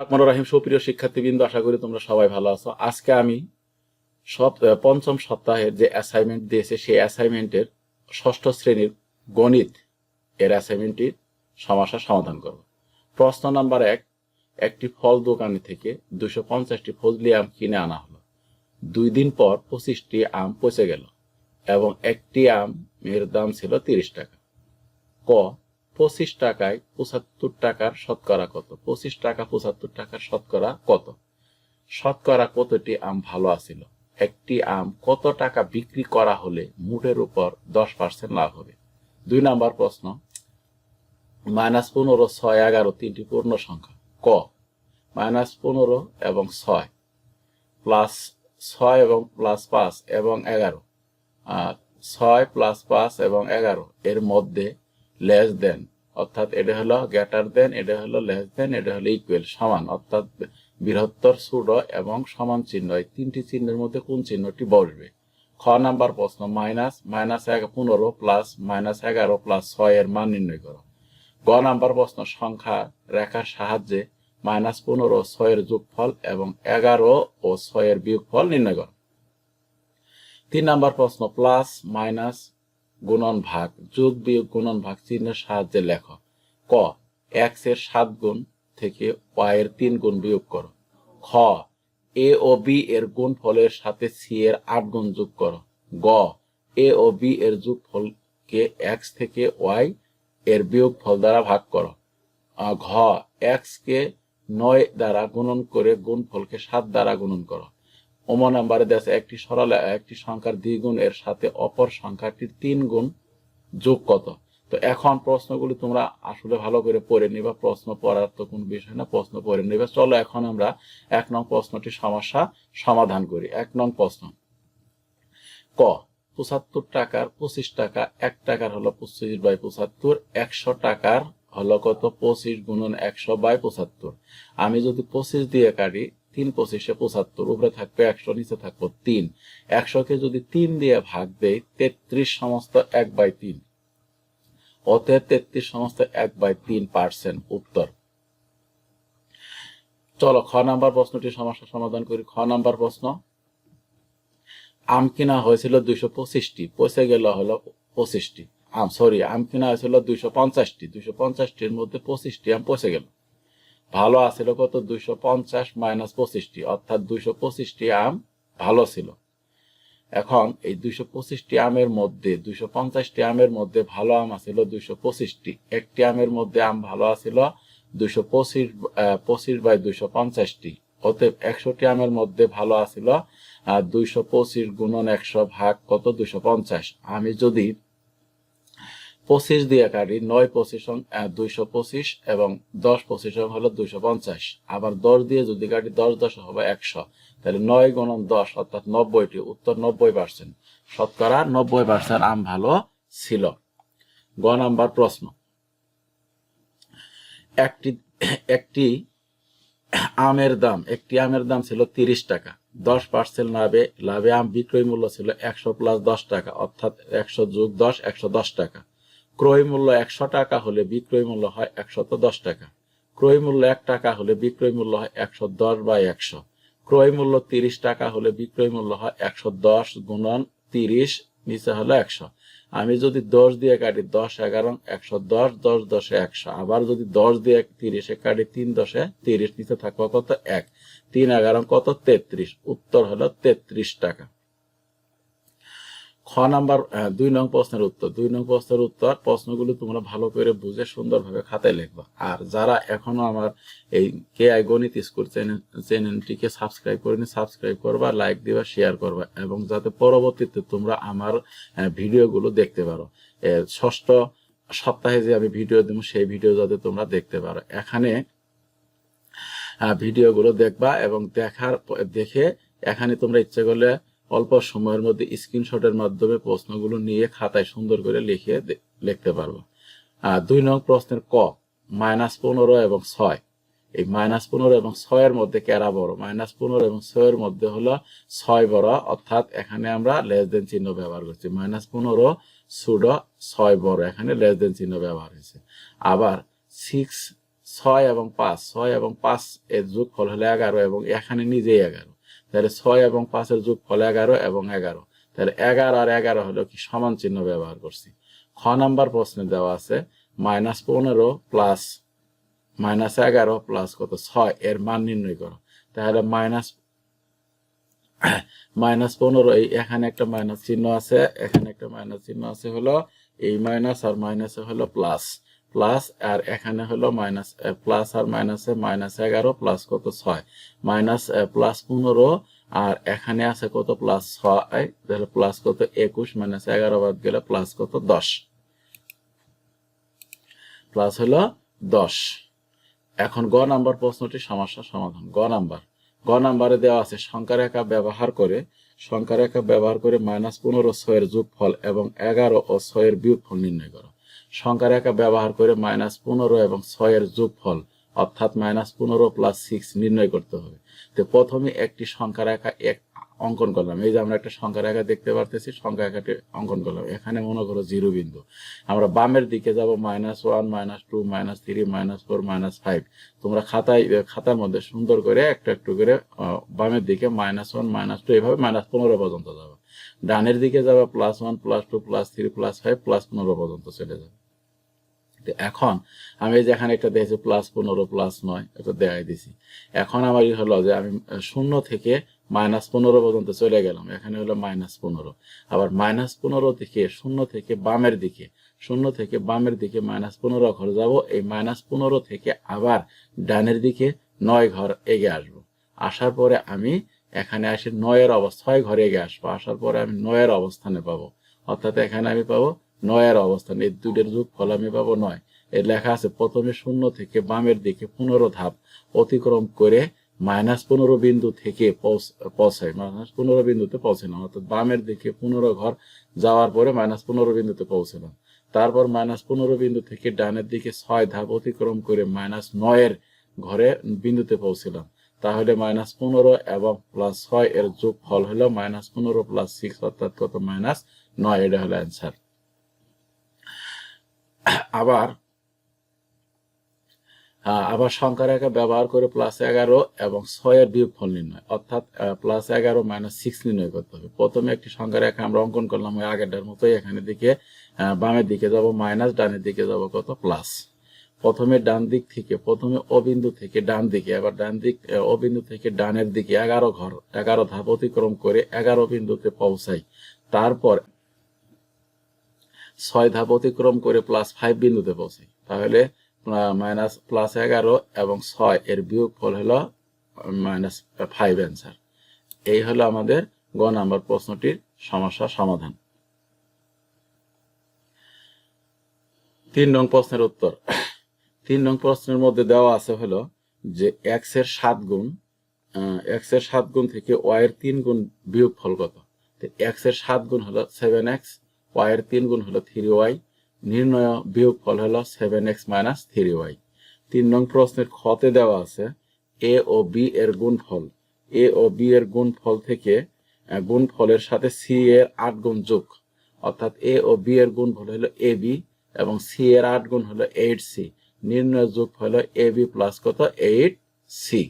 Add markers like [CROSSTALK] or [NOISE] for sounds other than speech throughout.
রহমান রাহিম, সুপ্রিয় শিক্ষার্থীবৃন্দ, আশা করি তোমরা সবাই ভালো আছো। আজকে আমি পঞ্চম সপ্তাহের যে অ্যাসাইনমেন্ট দিয়েছে, সেই অ্যাসাইনমেন্টের ষষ্ঠ শ্রেণির গণিত এর অ্যাসাইনমেন্টটির সমস্যা সমাধান করব। প্রশ্ন নাম্বার এক, একটি ফল দোকানে থেকে দুশো পঞ্চাশটি ফজলি আম কিনে আনা হলো। দুই দিন পর পঁচিশটি আম পচে গেল এবং একটি আম এর দাম ছিল তিরিশ টাকা। ক পঁচিশ টাকায় পঁচাত্তর টাকার শতকরা কত? পঁচিশ টাকা, পঁচাত্তর টাকার শতকরা কত? শতকরা কতটি আম ভালো আছিল? একটি আম কত টাকা বিক্রি করা হলে মুঠের উপর দশ পার্সেন্ট লাভ হবে? দুই নাম্বার প্রশ্ন। মাইনাস পনেরো, ছয়, এগারো তিনটি পূর্ণ সংখ্যা। ক। মাইনাস পনেরো এবং ছয় প্লাস ছয় এবং প্লাস পাঁচ এবং এগারো। ছয় প্লাস পাঁচ এবং এগারো এর মধ্যে লেস দেন অর্থাৎ এটা হলো গ্রেটার দেন এটা হলো লেস দেন এটা হলো ইকুয়াল সমান। অর্থাৎ বৃহত্তর ছোট এবং সমান চিহ্ন, এই তিনটি চিহ্নের মধ্যে কোন চিহ্নটি বসবে? খ নাম্বার প্রশ্ন মাইনাস মাইনাস এক, পনেরো প্লাস মাইনাস এগারো প্লাস ছয় এর মান নির্ণয় করো। গ নাম্বার প্রশ্ন, সংখ্যা রেখার সাহায্যে মাইনাস পনেরো ছয়ের যোগফল এবং এগারো ও ছয়ের বিয়োগফল নির্ণয় করো। তিন নাম্বার প্রশ্ন প্লাস মাইনাস গুণন ভাগ যোগ বিয়োগ গুণন ভাগ চিহ্নের সাহায্যে লেখ। ক এক্সের সাত গুণ থেকে ওয়াই এর তিন গুণ বিয়োগ করো। খ এ ও বি এর গুণ ফলের সাথে সি এর আট গুণ যোগ করো। গ এ ও বি এর যোগ ফলকে এক্স থেকে ওয়াই এর বিয়োগ ফল দ্বারা ভাগ করো। ঘ এক্স কে নয় দ্বারা গুণন করে গুণ ফলকে সাত দ্বারা গুণন করো। ওম নাম্বারে দেশে একটি সরল, একটি সংখ্যার দ্বিগুণ, এর সাথে অপর সংখ্যাটির তিন গুণ যোগ কত? তো এখন প্রশ্নগুলি তোমরা আসলে ভালো করে পড়ে নিবা, প্রশ্ন পড়ার তো কোনো বিষয় না, প্রশ্ন পড়ে নিবা। চলো এখন আমরা এক নং প্রশ্নটি সমস্যা সমাধান করি। এক নং প্রশ্ন। ক, পঁচাত্তর টাকার পঁচিশ টাকা, এক টাকার হলো পঁচিশ বাই পঁচাত্তর, একশো টাকার হলো কত? পঁচিশ গুণন একশো বাই পঁচাত্তর। আমি যদি পঁচিশ দিয়ে কাটি তিন পঁচিশে পঁচাত্তর, উপরে থাকবে একশো, নিচে থাকব তিন। একশোকে যদি তিন দিয়ে ভাগ দেই, তেত্রিশ সমস্ত এক বাই তিন। অতএব তেত্রিশ সমস্ত এক বাই তিন পার্সেন্ট উত্তর। চলো, খ নাম্বার প্রশ্নটি সমস্যা সমাধান করি। খ নাম্বার প্রশ্ন আম কিনা হয়েছিল দুইশো পঁচিশটি, পচে গেল হলো পঁচিশটি। আম সরি আম কিনা হয়েছিল দুইশো পঞ্চাশটি, দুইশো পঞ্চাশটির মধ্যে পঁচিশটি আম পচে গেল। ভালো আছিল কত? দুইশো পঞ্চাশ মাইনাস পঁচিশটি, অর্থাৎ দুইশো পঁচিশটি আম ভালো ছিল। এখন এই দুইশো পঁচিশটি আমের মধ্যে, দুইশো পঞ্চাশটি আমের মধ্যে ভালো আম আছিল দুইশো পঁচিশটি। একটি আমের মধ্যে আম ভালো আছিল দুইশো পঁচিশ পঁচিশ বাই দুইশো পঞ্চাশটি। অতএব একশোটি আমের মধ্যে ভালো আছিল দুইশো পঁচিশ গুণন একশো ভাগ কত? দুইশো পঞ্চাশ। আমি যদি পঁচিশ দিয়ে কাটি, নয় পঁচিশ দুইশো পঁচিশ এবং দশ পঁচিশ হলো দুইশো পঞ্চাশ। আবার দশ দিয়ে যদি কাটি দশ দশ হবে একশো। তাহলে নয় গুণন দশ, অর্থাৎ নব্বইটি, উত্তর নব্বই পার্সেন্ট। শতকরা নব্বই পার্সেন্ট আম ভালো ছিল। গ নাম্বার প্রশ্ন। একটি একটি আমের দাম, একটি আমের দাম ছিল তিরিশ টাকা। দশ পার্সেন্ট লাভে লাভে আম বিক্রয় মূল্য ছিল একশো প্লাস দশ টাকা, অর্থাৎ একশো যোগ দশ, একশো দশ টাকা। ক্রয় মূল্য একশো টাকা হলে বিক্রয় মূল্য হয় একশত দশ টাকা। ক্রয় মূল্য এক টাকা হলে বিক্রয় মূল্য হয় একশো দশ বাই একশো। ক্রয় মূল্য তিরিশ টাকা হলে বিক্রয় মূল্য হয় একশো দশ গুণন তিরিশ, নিচে হলো একশো। আমি যদি দশ দিয়ে কাটি দশ এগারো, একশো দশ দশ দশে একশো। আবার যদি দশ দিয়ে তিরিশে কাটি তিন দশে তিরিশ, নিচে থাকব কত এক। তিন এগারো কত তেত্রিশ, উত্তর হলো তেত্রিশ টাকা। খ নাম্বার দুই নং প্রশ্নের উত্তর। দুই নং প্রশ্নের উত্তর, প্রশ্নগুলো তোমরা ভালো করে বুঝে সুন্দরভাবে খাতায় লিখবা। আর যারা এখনও আমার এই K I Ganit school channel, চ্যানেলটিকে সাবস্ক্রাইব করেনি, সাবস্ক্রাইব করবা, লাইক দিবা, শেয়ার করবা এবং যাতে পরবর্তীতে তোমরা আমার ভিডিওগুলো দেখতে পারো। ষষ্ঠ সপ্তাহে যে আমি ভিডিও দেবো, সেই ভিডিও যাতে তোমরা দেখতে পারো। এখানে ভিডিওগুলো দেখবা এবং দেখার দেখে এখানে তোমরা ইচ্ছে করলে অল্প সময়ের মধ্যে স্ক্রিনশটের মাধ্যমে প্রশ্নগুলো নিয়ে খাতায় সুন্দর করে লিখে লিখতে পারব। আর দুই নং প্রশ্নের ক, মাইনাস পনেরো এবং ছয়। এই মাইনাস পনেরো এবং ছয়ের মধ্যে কেরা বড়? মাইনাস পনেরো এবং ছয়ের মধ্যে হলো ছয় বড়, অর্থাৎ এখানে আমরা লেস দেন চিহ্ন ব্যবহার করছি। মাইনাস পনেরো সুড ছয় বড়, এখানে লেস দেন চিহ্ন ব্যবহার হয়েছে। আবার সিক্স ছয় এবং পাঁচ, ছয় এবং পাঁচ এর যোগফল হলো এগারো এবং এখানে নিজেই এগারো। তাহলে ছয় এবং পাঁচের যোগফল এগারো এবং এগারো। তাহলে এগারো আর এগারো হলো কি সমান চিহ্ন ব্যবহার করছি। খ নাম্বার প্রশ্নে দেওয়া আছে, মাইনাস পনেরো প্লাস মাইনাস এগারো প্লাস কত? ছয়, এর মান নির্ণয় করো। তাহলে মাইনাস [COUGHS] মাইনাস পনেরো, এই এখানে একটা মাইনাস চিহ্ন আছে, এখানে একটা মাইনাস চিহ্ন আছে হলো এই মাইনাস আর মাইনাসে হলো প্লাস। প্লাস আর এখানে হলো মাইনাস প্লাস আর মাইনাসে মাইনাস এগারো প্লাস কত ছয়? মাইনাস প্লাস পনেরো আর এখানে আছে কত প্লাস ছয়? তাহলে প্লাস কত একুশ মাইনাস এগারো বাদ গেলে প্লাস কত দশ। প্লাস হলো দশ। এখন গ নাম্বার প্রশ্নটি সমস্যার সমাধান। গ নাম্বার। গ নাম্বারে দেওয়া আছে সংখ্যা রেখা ব্যবহার করে, সংখ্যা রেখা ব্যবহার করে মাইনাস পনেরো ছয়ের যোগফল এবং এগারো ও ছয়ের বিয়োগফল নির্ণয় করো। সংখ্যা রেখা ব্যবহার করে মাইনাস পনেরো এবং ছয়ের যোগফল, অর্থাৎ মাইনাস পনেরো প্লাস সিক্স নির্ণয় করতে হবে। তো প্রথমে একটি সংখ্যা রেখা এক অঙ্কন করলাম। এই যে আমরা একটা সংখ্যা রেখা দেখতে পারতেছি, সংখ্যা রেখাটি অঙ্কন করলাম। এখানে মনে করো জিরো বিন্দু। আমরা বামের দিকে যাব, minus one, minus two, minus three, minus four, minus five. তোমরা খাতায় খাতার মধ্যে সুন্দর করে একটু একটু করে বামের দিকে মাইনাস ওয়ান, মাইনাস টু, এভাবে মাইনাস পনেরো পর্যন্ত যাবে। ডানের দিকে যাবে plus one plus two plus three plus five plus পনেরো পর্যন্ত চলে যাবে। এখন আমি এই যে এখানে একটা দিয়েছি প্লাস পনেরো প্লাস নয়, এটা দেখাই দিছি। এখন আমার হলো যে আমি শূন্য থেকে মাইনাস পনেরো পর্যন্ত চলে গেলাম। এখানে হলো মাইনাস পনেরো। আবার মাইনাস পনেরো থেকে শূন্য থেকে বামের দিকে, শূন্য থেকে বামের দিকে মাইনাস পনেরো ঘর যাব। এই মাইনাস পনেরো থেকে আবার ডানের দিকে নয় ঘর এগিয়ে আসব। আসার পরে আমি এখানে আসি নয়ের অবস্থা। ছয় ঘরে এগিয়ে আসব, আসার পরে আমি নয়ের অবস্থানে পাবো। অর্থাৎ এখানে আমি পাবো নয়ের অবস্থান। এই দুটের যুগ ফল আমি পাবো নয়। এর লেখা আছে, প্রথমে শূন্য থেকে বামের দিকে পনেরো ধাপ অতিক্রম করে মাইনাস পনেরো বিন্দু থেকে পৌঁছ- পৌঁছায়। মাইনাস পনেরো বিন্দুতে পৌঁছালাম অর্থাৎ বামের দিকে পনেরো ঘর যাওয়ার পরে মাইনাস পনেরো বিন্দুতে পৌঁছালাম তারপর মাইনাস পনেরো বিন্দু থেকে ডানের দিকে ছয় ধাপ অতিক্রম করে মাইনাস নয়ের ঘরে বিন্দুতে পৌঁছলাম। তাহলে মাইনাস পনেরো এবং প্লাস ছয় এর যোগ ফল হলো মাইনাস পনেরো প্লাস সিক্স অর্থাৎ কত? মাইনাস নয়, এটা হলো অ্যান্সার আবার আবার সংখ্যা রেখা ব্যবহার করে প্লাস এগারো এবং ছয়ের বিয়োগফল নির্ণয়, অর্থাৎ প্লাস এগারো মাইনাস সিক্স নির্ণয় করতে হবে। প্রথমে একটি সংখ্যার রেখা আমরা অঙ্কন করলাম, ওই আগেরটার মতোই এখানে দিকে বামের দিকে যাব মাইনাস ডানের দিকে যাব কত? প্লাস প্রথমে ডান দিক থেকে, প্রথমে অবিন্দু থেকে ডান দিকে, আবার ডান দিক অবিন্দু থেকে ডানের দিকে এগারো ঘর, এগারো ধাপ অতিক্রম করে এগারো বিন্দুতে পৌঁছাই। তারপর ছয় ধাপ অতিক্রম করে প্লাস ফাইভ বিন্দুতে পৌঁছাই। তাহলে মাইনাস প্লাস এগারো এবং ছয় এর বিয়োগ ফল হলো মাইনাস ফাইভ অ্যান্সার এই হলো আমাদের গ নাম্বার প্রশ্নটির সমস্যার সমাধান। তিন নং প্রশ্নের উত্তর। তিন নং প্রশ্নের মধ্যে দেওয়া আছে হলো যে এক্সের সাত গুণ এক্সের সাত গুণ থেকে ওয়াই এর তিন গুণ বিয়োগ ফল কত এক্সের সাত গুণ হলো সেভেন এক্স ওয়াই এর তিন গুণ হলো থ্রি ওয়াই নির্ণয় বিয়োগ ফল হলো seven X minus three Y তিন নং প্রশ্নের খতে দেওয়া আছে এ ও বি এর গুণফল। এ ও বি এর গুণফল থেকে আহ, গুণফলের সাথে সি এর আট গুণ যোগ। অর্থাৎ এ ও বি এর গুণফল হলো এ বি এবং সি এর আট গুণ হলো এইট সি নির্ণয় যোগ হলো এ বি প্লাস কত? Eight C.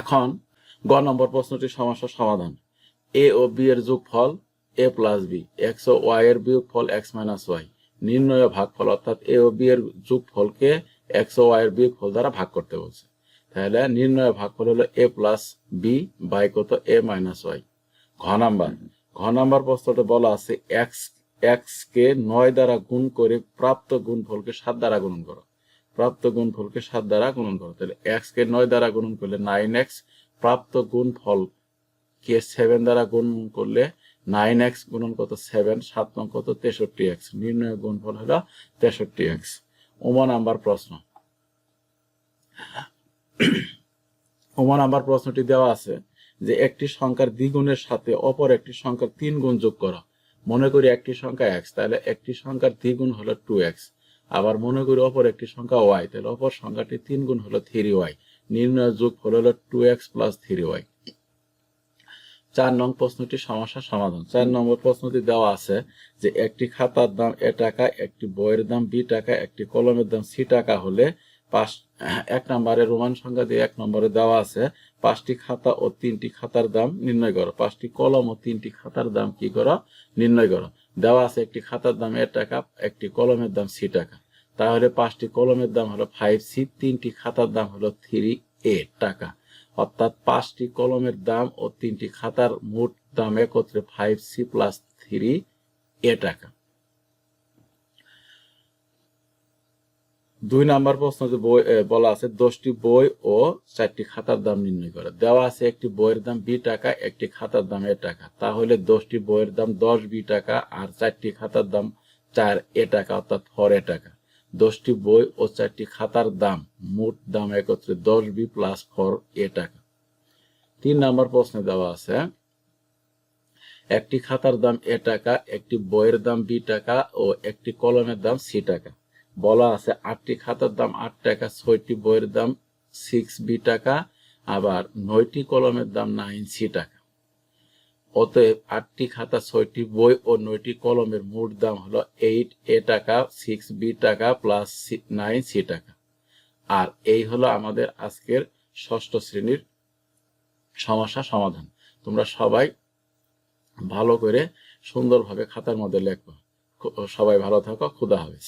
এখন গ নম্বর প্রশ্নটির সমস্যার সমাধান। এ ও বি এর যোগফল এ প্লাস বি। এক্স ও ওয়াই এর বিয়োগফল এক্স মাইনাস ওয়াই। নির্ণয় ভাগফল অর্থাৎ এ ও বি এর যোগফলকে এক্স ও ওয়াই এর বিয়োগফল দ্বারা ভাগ করতে বলছে। তাহলে নির্ণয় ভাগফল হলো এ প্লাস বি বাই কত? A minus Y. ঘ নাম্বার। ঘ নাম্বার প্রশ্নটা বলা আছে এক্স এক্স কে নয় দ্বারা গুণ করে প্রাপ্ত গুণফলকে সাত দ্বারা গুণন করো। প্রাপ্ত গুণফলকে সাত দ্বারা গুণন করো। তাহলে এক্স কে নয় দ্বারা গুণন করলে নাইন এক্স, প্রাপ্ত গুণফল কে সেভেন দ্বারা গুণ করলে নাইন এক্স গুণন কত সেভেন, সাত নং কত তেষট্টি এক্স। নির্ণয় গুণফল হলো তেষট্টি এক্স। ওমা নাম্বার প্রশ্ন। ওমা নাম্বার প্রশ্নটি দেওয়া আছে যে একটি সংখ্যার দ্বিগুণের সাথে অপর একটি সংখ্যার তিন গুণ যোগ করা। মনে করি একটি সংখ্যা এক্স তাহলে একটি সংখ্যার দ্বিগুণ হলো টু এক্স আবার মনে করি অপর একটি সংখ্যা ওয়াই তাহলে অপর সংখ্যাটি তিন গুণ হলো থ্রি ওয়াই নির্ণয় যোগ হলো two X plus three Y চার নং প্রশ্নটি সমস্যা সমাধান। চার নম্বর প্রশ্নটি দেওয়া আছে যে একটি খাতার দাম এ টাকা, একটি বইয়ের দাম বি টাকা, একটি কলমের দাম সি টাকা হলে পাঁচ, এক নম্বরে রোমান সংখ্যা দিয়ে এক নম্বরে দেওয়া আছে, পাঁচটি খাতা ও তিনটি খাতার দাম নির্ণয় করো। পাঁচটি কলম ও তিনটি খাতার দাম কি করো? নির্ণয় করো। দেওয়া আছে একটি খাতার দাম এ টাকা, একটি কলমের দাম সি টাকা। তাহলে পাঁচটি কলমের দাম হলো ফাইভ সি তিনটি খাতার দাম হলো থ্রি এ টাকা। অর্থাৎ পাঁচটি কলমের দাম ও তিনটি খাতার মোট দাম একত্রে five C plus three A টাকা। দুই নাম্বার প্রশ্ন যে বই বলা আছে, দশটি বই ও চারটি খাতার দাম নির্ণয় করে। দেওয়া আছে একটি বইয়ের দাম বি টাকা, একটি খাতার দাম এ টাকা। তাহলে দশটি বইয়ের দাম দশ বি টাকা আর চারটি খাতার দাম চার এ টাকা, অর্থাৎ ফর এ টাকা। দশটি বই ও চারটি খাতার দাম, মোট দাম একত্রে দশ বি প্লাস ফর এ টাকা। তিন নাম্বার প্রশ্নে দেওয়া আছে, একটি খাতার দাম এ টাকা, একটি বইয়ের দাম বি টাকা ও একটি কলমের দাম সি টাকা। বলা আছে আটটি খাতার দাম আট টাকা, ছয়টি বইয়ের দাম সিক্স বি টাকা, আবার নয়টি কলমের দাম নাইন সি টাকা। অতএব আটটি খাতা, ছয়টি বই ও নয়টি কলমের মোট দাম হলো এইট এ টাকা সিক্স বি টাকা প্লাস নাইন সি টাকা। আর এই হলো আমাদের আজকের ষষ্ঠ শ্রেণির সমস্যা সমাধান। তোমরা সবাই ভালো করে সুন্দরভাবে খাতার মধ্যে লেখো। সবাই ভালো থাকো, খুদা হাফেজ।